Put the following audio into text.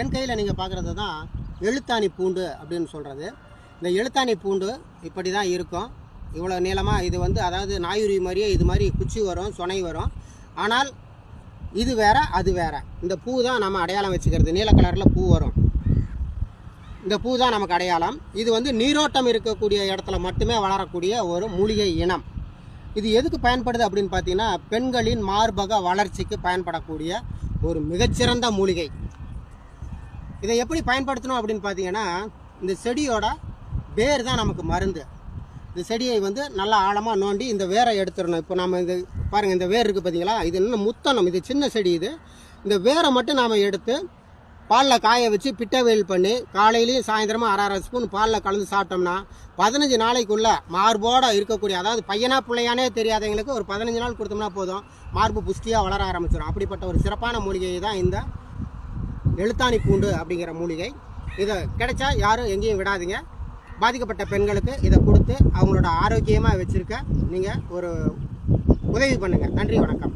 என் கையில் நீங்கள் பார்க்குறது தான் எழுத்தாணி பூண்டு அப்படின்னு சொல்கிறது இந்த எழுத்தாணி பூண்டு இப்படி தான் இருக்கும். இவ்வளோ நீளமாக இது வந்து அதாவது நாயுரி மாதிரியே இது மாதிரி குச்சி வரும் சுனை வரும். ஆனால் இது வேற அது வேற. இந்த பூ தான் நம்ம அடையாளம் வச்சுக்கிறது. நீல கலரில் பூ வரும். இந்த பூ தான் நமக்கு அடையாளம். இது வந்து நீரோட்டம் இருக்கக்கூடிய இடத்துல மட்டுமே வளரக்கூடிய ஒரு மூலிகை இனம். இது எதுக்கு பயன்படுது அப்படின்னு பார்த்தீங்கன்னா பெண்களின் மார்பக வளர்ச்சிக்கு பயன்படக்கூடிய ஒரு மிகச்சிறந்த மூலிகை. இதை எப்படி பயன்படுத்தணும் அப்படின்னு பார்த்தீங்கன்னா இந்த செடியோட வேர் தான் நமக்கு மருந்து. இந்த செடியை வந்து நல்லா ஆழமாக நோண்டி இந்த வேரை எடுத்துடணும். இப்போ நம்ம இந்த பாருங்கள் இந்த வேர் இருக்குது பார்த்தீங்களா? இது இன்னும் முத்தணும்? இது சின்ன செடி இது. இந்த வேரை மட்டும் நாம் எடுத்து பாலில் காய வச்சு பிட்டை வெயில் பண்ணி காலையிலையும் சாயந்தரமும் அரை அரை ஸ்பூன் பாலில் கலந்து சாப்பிட்டோம்னா பதினஞ்சு நாளைக்குள்ளே மார்போடு இருக்கக்கூடிய அதாவது பையனா பிள்ளையானே தெரியாதவங்களுக்கு ஒரு பதினஞ்சு நாள் கொடுத்தோம்னா போதும். மார்பு புஷ்டியாக வளர ஆரம்பிச்சிடும் அப்படிப்பட்ட ஒரு சிறப்பான மூலிகை தான் இந்த எழுத்தாணி பூண்டு அப்படிங்கிற மூலிகை. இதை கிடைச்சா யாரும் எங்கேயும் விடாதீங்க. பாதிக்கப்பட்ட பெண்களுக்கு இதை கொடுத்து அவங்களோட ஆரோக்கியமாக வச்சுருக்க நீங்கள் ஒரு உதவி பண்ணுங்கள் நன்றி வணக்கம்.